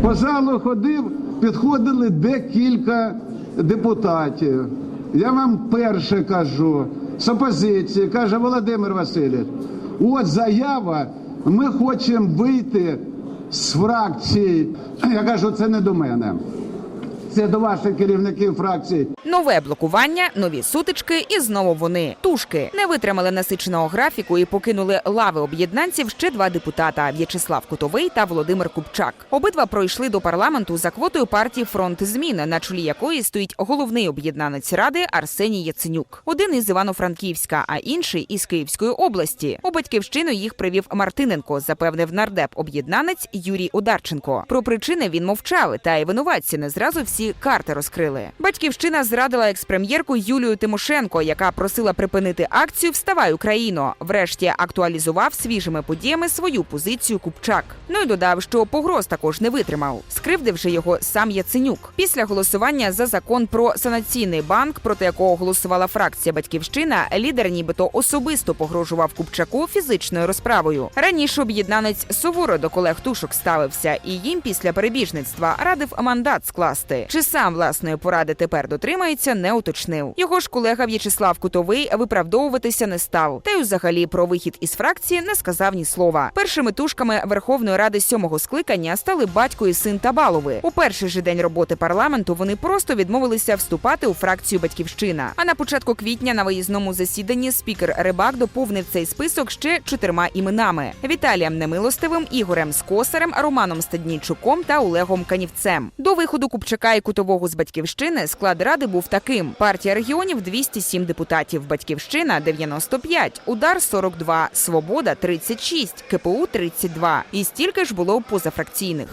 По залу ходив, підходили декілька депутатів. Я вам перше кажу, з опозиції, каже Володимир Васильович, от заява, ми хочемо вийти з фракції. Я кажу, це не до мене. Це до ваших керівників фракції. Нове блокування, нові сутички і знову вони. Тушки не витримали насиченого графіку і покинули лави об'єднанців ще два депутата В'ячеслав Кутовий та Володимир Купчак. Обидва пройшли до парламенту за квотою партії Фронт змін, на чолі якої стоїть головний об'єднанець ради Арсеній Яценюк. Один із Івано-Франківська, а інший із Київської області. У батьківщину їх привів Мартиненко, запевнив нардеп об'єднанець Юрій Одарченко. Про причини він мовчав, та й винуватці не зразу всі карти розкрили. Батьківщина зрадила експрем'єрку Юлію Тимошенко, яка просила припинити акцію Вставай Україно. Врешті актуалізував свіжими подіями свою позицію Купчак. Ну і додав, що погроз також не витримав. Скривдив же його сам Яценюк. Після голосування за закон про санаційний банк, проти якого голосувала фракція Батьківщина, лідер нібито особисто погрожував Купчаку фізичною розправою. Раніше об'єднанець суворо до колег тушок ставився, і їм після перебіжництва радив мандат скласти. Чи сам власної поради тепер дотримається, не уточнив. Його ж колега В'ячеслав Кутовий виправдовуватися не став. Та й взагалі про вихід із фракції не сказав ні слова. Першими тушками Верховної Ради сьомого скликання стали батько і син Табалови. У перший же день роботи парламенту вони просто відмовилися вступати у фракцію Батьківщина. А на початку квітня на виїзному засіданні спікер Рибак доповнив цей список ще чотирма іменами: Віталієм Немилостивим, Ігорем Скосарем, Романом Стаднійчуком та Олегом Канівцем. До виходу Купчака і Кутового з батьківщини склад ради був таким: партія регіонів 207 депутатів, батьківщина 95, удар 42, свобода 36, КПУ 32. І стільки ж було позафракційних.